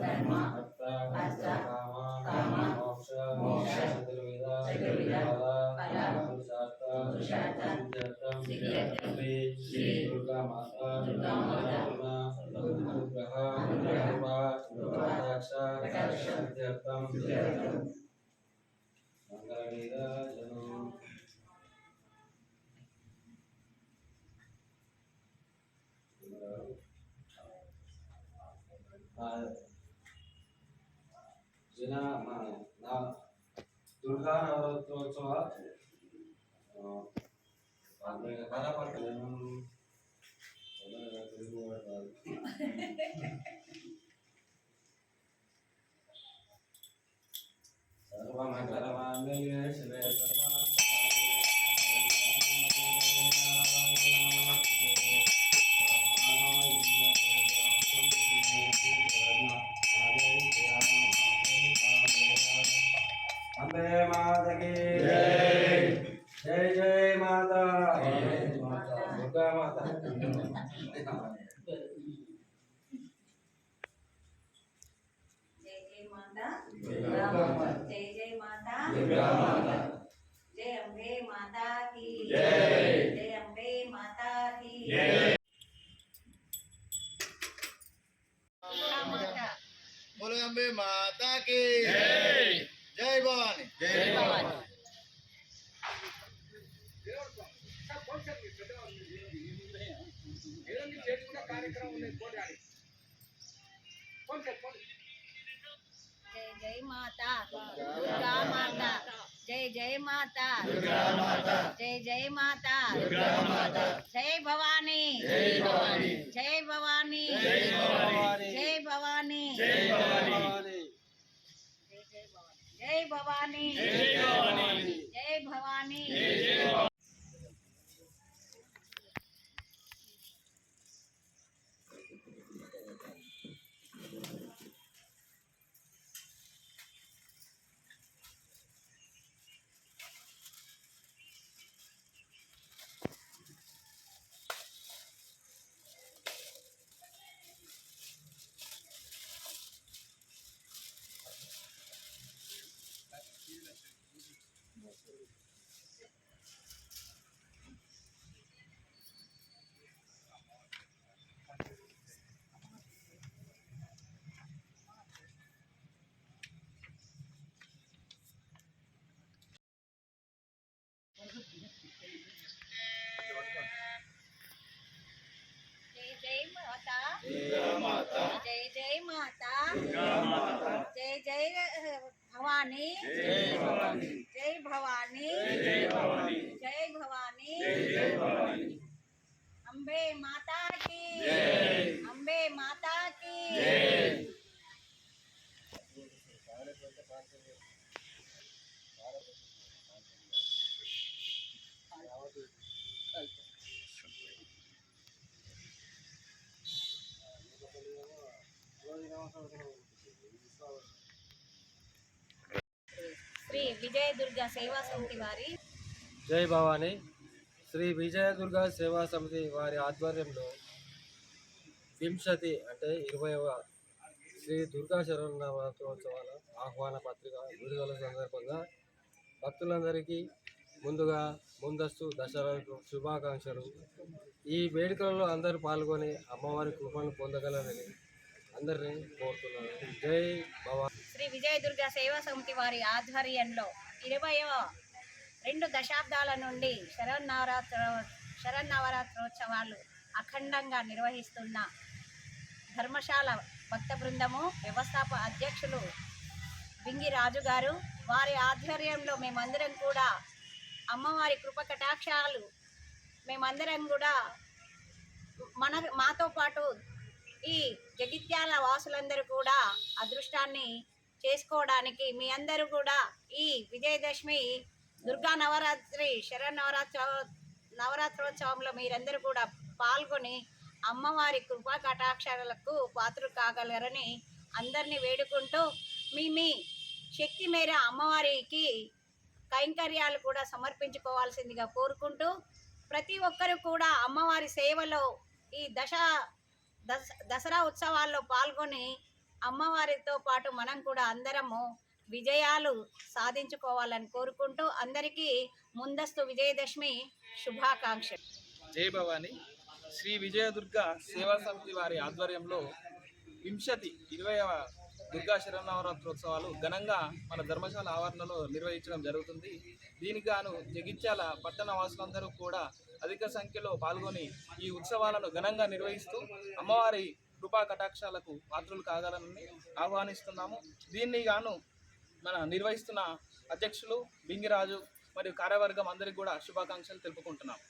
ధర్మ అర్థ కామ మోక్ష చతుర్విధ ఫల పురుషార్థ సిద్ధార్థం శ్రీ దుర్గా మాత ದುರ್ಗಾ ನವರಾತ್ರೋತ್ಸವ ಸರ್ವಮಂಗಲಮಾಂಗಲ್ಯ ಶಿವೇ ಸರ್ವ माता जय जय माता दुर्गा माता जय जय अम्बे माता की जय बोलो माता की जय जय भवानी। जय भवानी। जय माता जय जय माता दुर्गा माता जय जय माता दुर्गा माता। जय भवानी। जय भवानी। భవాని भवानी। जय भवानी। जय भवानी। अम्बे माता की। अम्बे माता की। Thank you. శ్రీ సేవా సమితి వారి జై భవాని. శ్రీ విజయదుర్గ సేవా సమితి వారి ఆధ్వర్యంలో వింశతి అంటే ఇరవైవ శ్రీ దుర్గా శరణోత్సవాల ఆహ్వాన పత్రిక విడుదల సందర్భంగా భక్తులందరికీ ముందుగా ముందస్తు దసరాకు శుభాకాంక్షలు. ఈ వేడుకలలో అందరూ పాల్గొని అమ్మవారి కృపను పొందగలరని అందరినీ కోరుతున్నాను. జై భవాని. శ్రీ విజయ దుర్గా సేవా సమితి వారి ఆధ్వర్యంలో ఇరవయవ రెండు దశాబ్దాల నుండి శరన్నవరాత్ర శరన్నవరాత్రోత్సవాలు అఖండంగా నిర్వహిస్తున్న ధర్మశాల భక్త బృందము వ్యవస్థాప అధ్యక్షులు బింగి రాజు గారు వారి ఆధ్వర్యంలో మేమందరం కూడా అమ్మవారి కృప కటాక్షాలు మేమందరం కూడా మన మాతో పాటు ఈ జగిత్యాల వాసులందరూ కూడా అదృష్టాన్ని చేసుకోవడానికి మీ అందరూ కూడా ఈ విజయదశమి దుర్గా నవరాత్రి శరన్నవరాత్రి నవరాత్రోత్సవంలో మీరందరూ కూడా పాల్గొని అమ్మవారి కృపా కటాక్షాలకు పాత్రలు కాగలరని అందరినీ వేడుకుంటూ మీ మీ శక్తి మేర అమ్మవారికి కైంకర్యాలు కూడా సమర్పించుకోవాల్సిందిగా కోరుకుంటూ ప్రతి ఒక్కరూ కూడా అమ్మవారి సేవలో ఈ దశ దసరా ఉత్సవాల్లో పాల్గొని అమ్మవారితో పాటు మనం కూడా అందరము విజయాలు సాధించుకోవాలని కోరుకుంటూ అందరికీ ముందస్తు విజయదశమి శుభాకాంక్షలు. జయ భవాని. శ్రీ విజయదుర్గ సేవా సమితి వారి ఆధ్వర్యంలో వింశతి ఇరవై దుర్గా శరన్నవరాత్రోత్సవాలు ఘనంగా మన ధర్మశాల ఆవరణలో నిర్వహించడం జరుగుతుంది. దీనికి గాను జగిత్యాల పట్టణ వాసులందరూ కూడా అధిక సంఖ్యలో పాల్గొని ఈ ఉత్సవాలను ఘనంగా నిర్వహిస్తూ అమ్మవారి కృపా కటాక్షాలకు పాత్రలు కాగలనని ఆహ్వానిస్తున్నాము. దీన్ని గాను మన నిర్వహిస్తున్న అధ్యక్షులు బింగిరాజు మరియు కార్యవర్గం అందరికీ కూడా శుభాకాంక్షలు తెలుపుకుంటున్నాం